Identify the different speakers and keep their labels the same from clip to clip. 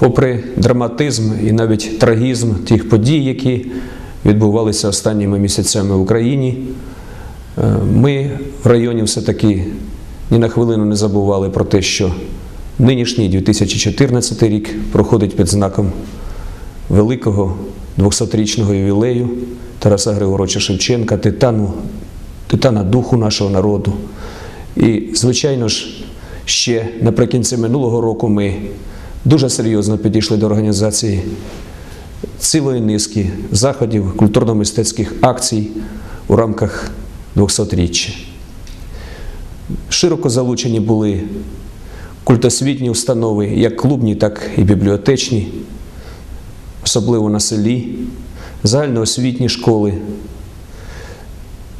Speaker 1: Попри драматизм і навіть трагізм тих подій, які відбувалися останніми місяцями в Україні, е, ми в районі все-таки ні на хвилину не забували про те, що нинішній 2014 рік проходить під знаком великого 200-річного ювілею Тараса Григоровича Шевченка, титану, титана духу нашого народу. І, звичайно ж, ще наприкінці минулого року ми дуже серйозно підійшли до організації цілої низки заходів, культурно-мистецьких акцій у рамках 200-річчя. Широко залучені були культосвітні установи, як клубні, так і бібліотечні, особливо на селі, загальноосвітні школи.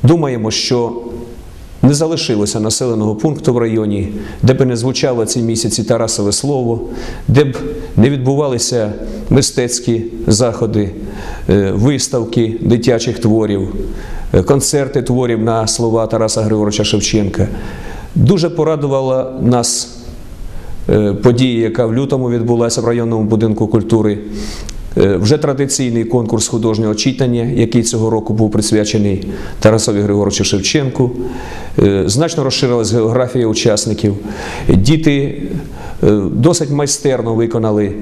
Speaker 1: Думаємо, що не залишилося населеного пункту в районі, де б не звучало ці місяці Тарасове слово, де б не відбувалися мистецькі заходи, е, виставки дитячих творів, е, концерти творів на слова Тараса Григоровича Шевченка. Дуже порадувала нас е, подія, яка в лютому відбулася в районному будинку культури. Е, Вже традиційний конкурс художнього читання, який цього року був присвячений Тарасові Григоровичу Шевченку. Е, Значно розширилась географія учасників. Діти е, досить майстерно виконали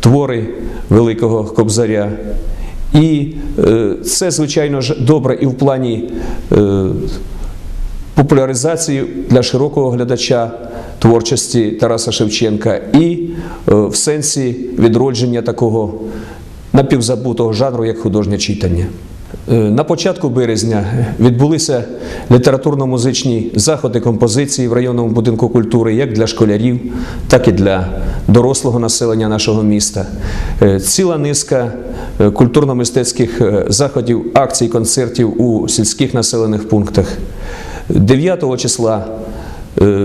Speaker 1: твори Великого Кобзаря. І це, звичайно ж, добре і в плані популяризації для широкого глядача творчості Тараса Шевченка і в сенсі відродження такого напівзабутого жанру, як художнє читання. Е, На початку березня відбулися літературно-музичні заходи композиції в районному будинку культури як для школярів, так і для дорослого населення нашого міста. Е, Ціла низка е, культурно-мистецьких заходів, акцій, концертів у сільських населених пунктах. 9 числа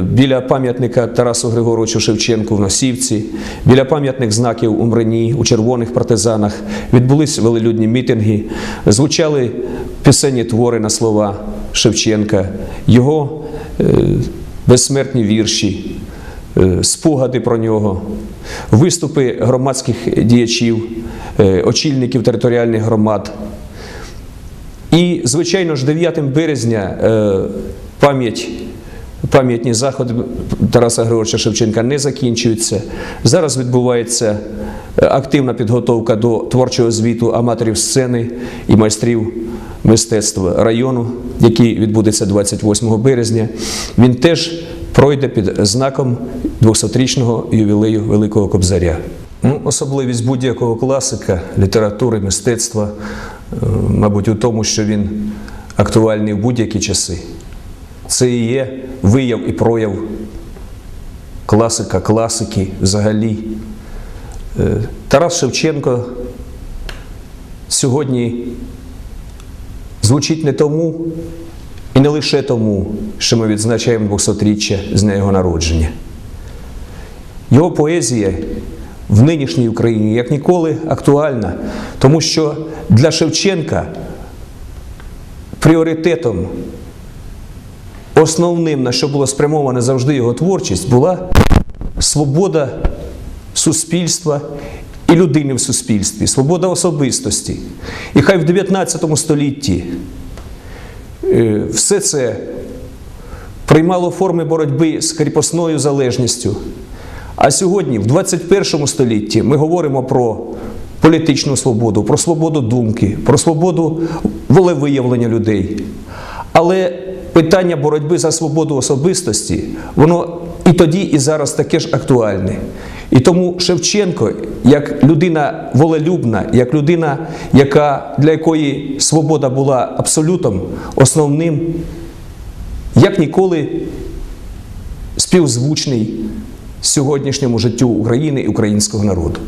Speaker 1: біля пам'ятника Тарасу Григоровичу Шевченку в Носівці, біля пам'ятних знаків у Мрені, у червоних партизанах відбулись велелюдні мітинги, звучали пісенні твори на слова Шевченка, його е, безсмертні вірші, е, спогади про нього, виступи громадських діячів, е, очільників територіальних громад. І, звичайно ж, 9 березня е, пам'ять. Пам'ятні заходи Тараса Григоровича Шевченка не закінчуються. Зараз відбувається е, активна підготовка до творчого звіту аматорів сцени і майстрів мистецтва району, який відбудеться 28 березня. Він теж пройде під знаком 200-річного ювілею Великого Кобзаря. Ну, особливість будь-якого класика, літератури, мистецтва, е, мабуть, у тому, що він актуальний в будь-які часи. Це і є вияв і прояв класика, класики взагалі. Е, Тарас Шевченко сьогодні звучить не тому і не лише тому, що ми відзначаємо 200-річчя з дня його народження. Його поезія в нинішній Україні як ніколи актуальна, тому що для Шевченка пріоритетом, основним, на що було спрямована завжди його творчість, була свобода суспільства і людини в суспільстві, свобода особистості. І хай в 19 столітті е, все це приймало форми боротьби з кріпосною залежністю. А сьогодні, в 21 столітті, ми говоримо про політичну свободу, про свободу думки, про свободу волевиявлення людей. Але питання боротьби за свободу особистості, воно і тоді, і зараз таке ж актуальне. І тому Шевченко, як людина волелюбна, як людина, яка, для якої свобода була абсолютом основним, як ніколи співзвучний сьогоднішньому життю України і українського народу.